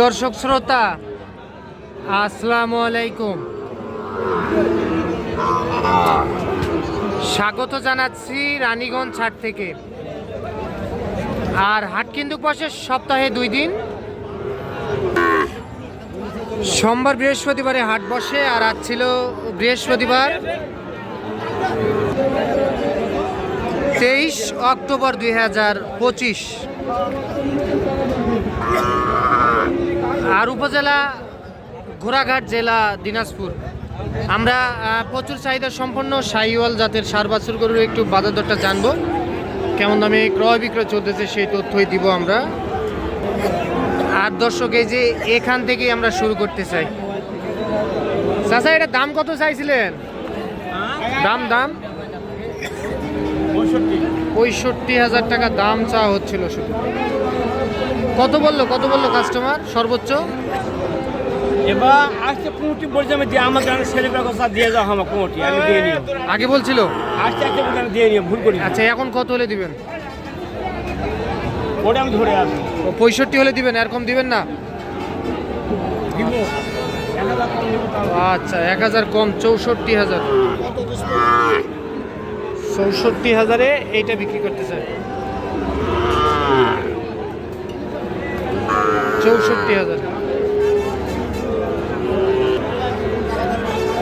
দর্শক শ্রোতা, আসসালামু আলাইকুম। স্বাগত জানাচ্ছি রানীগঞ্জ হাট থেকে। আর হাট কিন্তু সপ্তাহে দুই দিন। সোমবার বৃহস্পতিবারে হাট বসে, আর আজ ছিল বৃহস্পতিবার। তেইশ অক্টোবর দুই হাজার পঁচিশ। আর উপজেলা ঘোড়াঘাট জেলা দিনাজপুর। আমরা প্রচুর চাহিদা সম্পন্ন সাইওয়াল জাতের সার বাছুর গরুর একটু বাজার দরটা জানব। কেমন দামে ক্রয় বিক্রয় চলতেছে সেই তথ্যই দিব আমরা। আর দর্শক এই যে এখান থেকেই আমরা শুরু করতে চাই। চাচা এটা দাম কত চাইছিলেন? দাম দাম? পঁয়ষট্টি। হাজার টাকা দাম চাওয়া হচ্ছিল শুধু। কত বলল কত বলল কাস্টমার সর্বোচ্চ? এবার আজকে কোনটি বলছে আমি দিয়ে আমার গ্রামের ছেলে কথা দিয়ে যাও আমার কোনটি আমি দিয়ে নিও আগে বলছিল? আজকে বলে আমি দিয়ে নিও ভুল করি আচ্ছা এখন কত হলে দিবেন? ওটা আমি ধরে আসি ও পঁয়ষট্টি হলে দিবেন এরকম দিবেন না? দিব। আচ্ছা এক হাজার কম চৌষট্টি হাজার। চৌষট্টি হাজারে এইটা বিক্রি করতে চাই চৌষট্টি হাজার।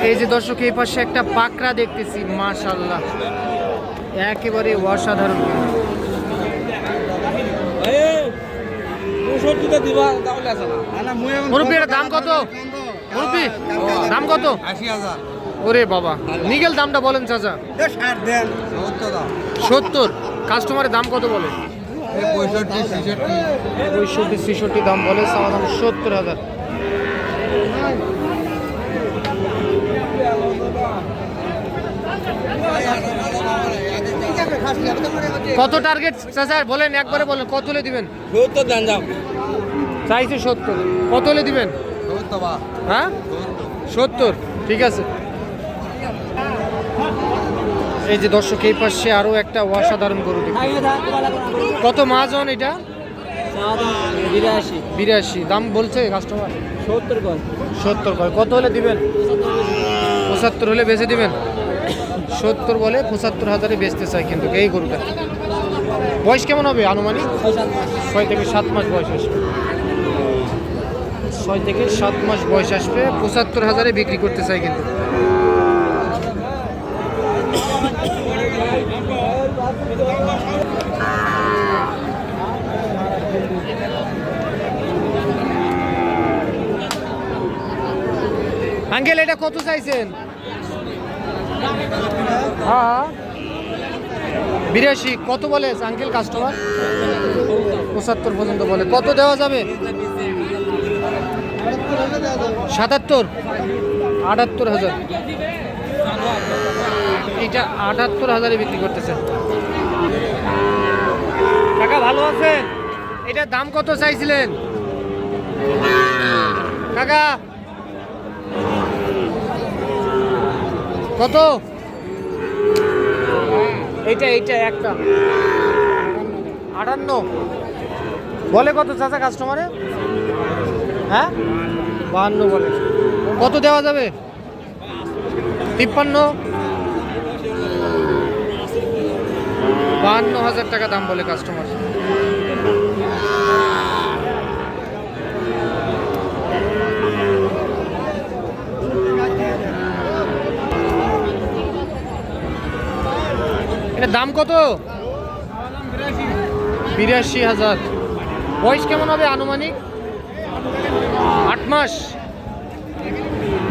এই যে দর্শক এই পাশে একটা পাকড়া দেখতেছি মাশাল্লাহ একেবারে অসাধারণ। দাম কত? দাম কত? আশি হাজার। ওরে বাবা। নিগেল দামটা বলেন চাচা। সত্তর কাস্টমারের দাম কত বলে? পঁয়ষট্টি ছেষট্টি। দাম বলে দাম সত্তর হাজার। কত টার্গেট চাচা? বলেন একবারে বলেন কত হলে দিবেন? সত্তর দেন যাও। চাইছে সত্তর। কত হলে দিবেন? হ্যাঁ? সত্তর। ঠিক আছে। এই যে দর্শক এই পাশে আরও একটা অসাধারণ গরু কত মাজন এটা? বিরাশি। বিরাশি। দাম বলছে কাস্টমার সত্তর কর সত্তর করে কত হলে দিবেন? পঁচাত্তর হলে বেচে দিবেন? সত্তর বলে পঁচাত্তর হাজারে বেচতে চাই কিন্তু এই গরুটা। বয়স কেমন হবে আনুমানিক? ছয় থেকে সাত মাস বয়স আসবে। ছয় থেকে সাত মাস বয়স আসবে পঁচাত্তর হাজারে বিক্রি করতে চাই কিন্তু। আঙ্কেল, এটা কত চাইছেন? হ্যাঁ। বিরাশি, কত বলে আঙ্কেল কাস্টমার পঁচাত্তর পর্যন্ত বলে। কত দেওয়া যাবে? সাতাত্তর? আটাত্তর হাজার। এটা আটাত্তর হাজারে বিক্রি করতেছে কাকা, ভালো আছেন? এটার দাম কত চাইছিলেন? কাকা কত? এইটা এইটা, একটা। আটান্ন। বলে কত চাচা কাস্টমারে হ্যাঁ? বাহান্ন বলে। কত দেওয়া যাবে? তিপ্পান্ন। বাহান্ন হাজার টাকা দাম বলে কাস্টমার এটা দাম কত? বিরাশি হাজার। বয়স কেমন হবে আনুমানিক? আট মাস।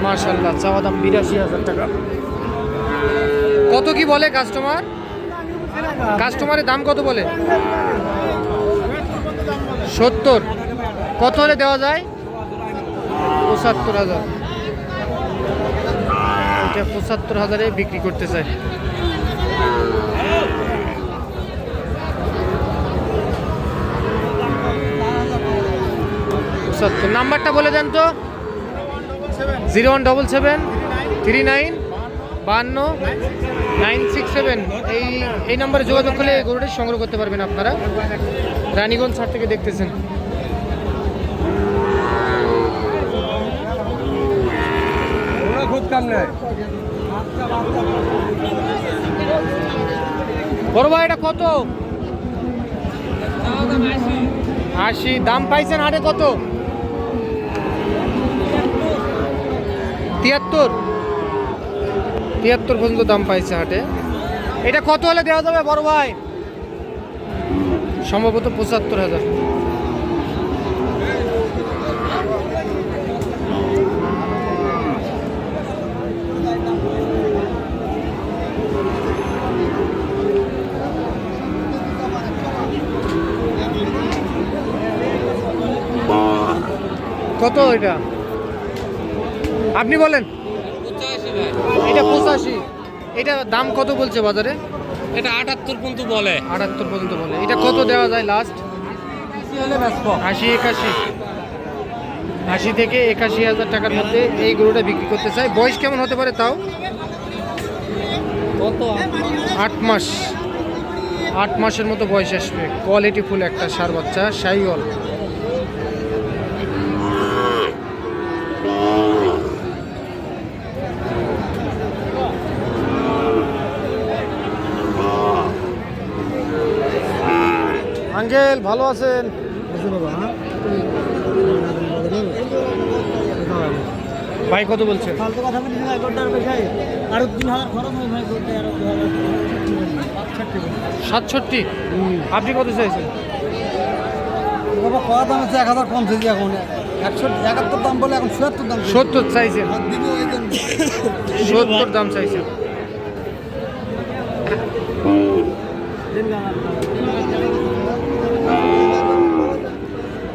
মাশাল্লাহ চাওয়া দাম বিরাশি হাজার টাকা। কত কি বলে কাস্টমার কাস্টমারের দাম কত বলে? সত্তর। কত হলে দেওয়া যায়? পঁচাত্তর হাজার। এটা পঁচাত্তর হাজারে বিক্রি করতে চায় সত্তর। নাম্বারটা বলে দেন তো। Zero one double seven three nine বান্ন নাইন সিক্স সেভেন। এই এই নাম্বারে যোগাযোগ করলে গরুটা সংগ্রহ করতে পারবেন আপনারা। রানীগঞ্জ স্যার থেকে দেখতেছেন। বড় ভাই এটা কত? আশি। দাম পাইছেন হাটে কত? তিয়াত্তর? তিয়াত্তর পর্যন্ত দাম পাইছে হাটে। এটা কত হলে দেওয়া যাবে বড় ভাই? সম্ভবত পঁচাত্তর হাজার। কত এটা? আপনি বলেন। এটা পঁচাশি। এটা দাম কত বলছে বাজারে? এটা আটাত্তর পর্যন্ত বলে। আটাত্তর পর্যন্ত বলে। এটা কত দেওয়া যায় লাস্ট আশি একাশি। আশি থেকে একাশি হাজার টাকার মধ্যে এই গরুটা বিক্রি করতে চাই বয়স কেমন হতে পারে তাও? কত? আট মাস। আট মাসের মতো বয়স আসবে। কোয়ালিটি ফুল একটা সার বাচ্চা সাইওয়াল আঙ্কেল ভালো আছেন? ভাই কত বলছেন? সাতষট্টি? আপনি কত চাইছেন? বাবা দাম আছে এক হাজার কম এখন। একশো একাত্তর দাম বলে এখন চুয়াত্তর দাম সত্তর চাইছেন? সত্তর দাম চাইছেন।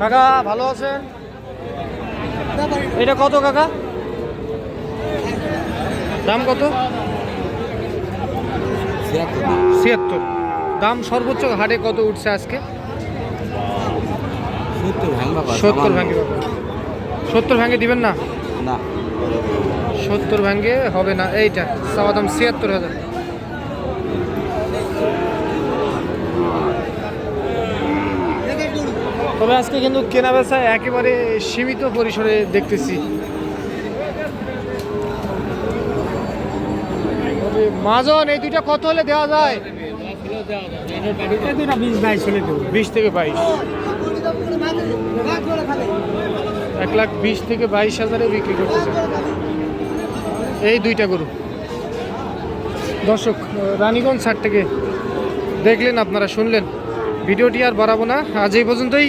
কাকা ভালো আছেন? এটা কত কাকা? দাম কত? ছিয়াত্তর। দাম সর্বোচ্চ হাটে কত উঠছে আজকে? সত্তর ভাঙে সত্তর ভাঙে দিবেন না? সত্তর ভাঙ্গে হবে না। এইটা দাম ছিয়াত্তর হাজার। তবে আজকে কিন্তু কেনা বেচা একেবারে সীমিত পরিসরে দেখতেছি। মাজন, এই দুইটা কত হলে দেওয়া যায়? বিশ থেকে বাইশ। এক লাখ বিশ থেকে বাইশ হাজারে বিক্রি এই দুইটা গরু। দর্শক থেকে দেখলেন আপনারা, শুনলেন। ভিডিওটি আর বাড়াবো না। আজ এই পর্যন্তই।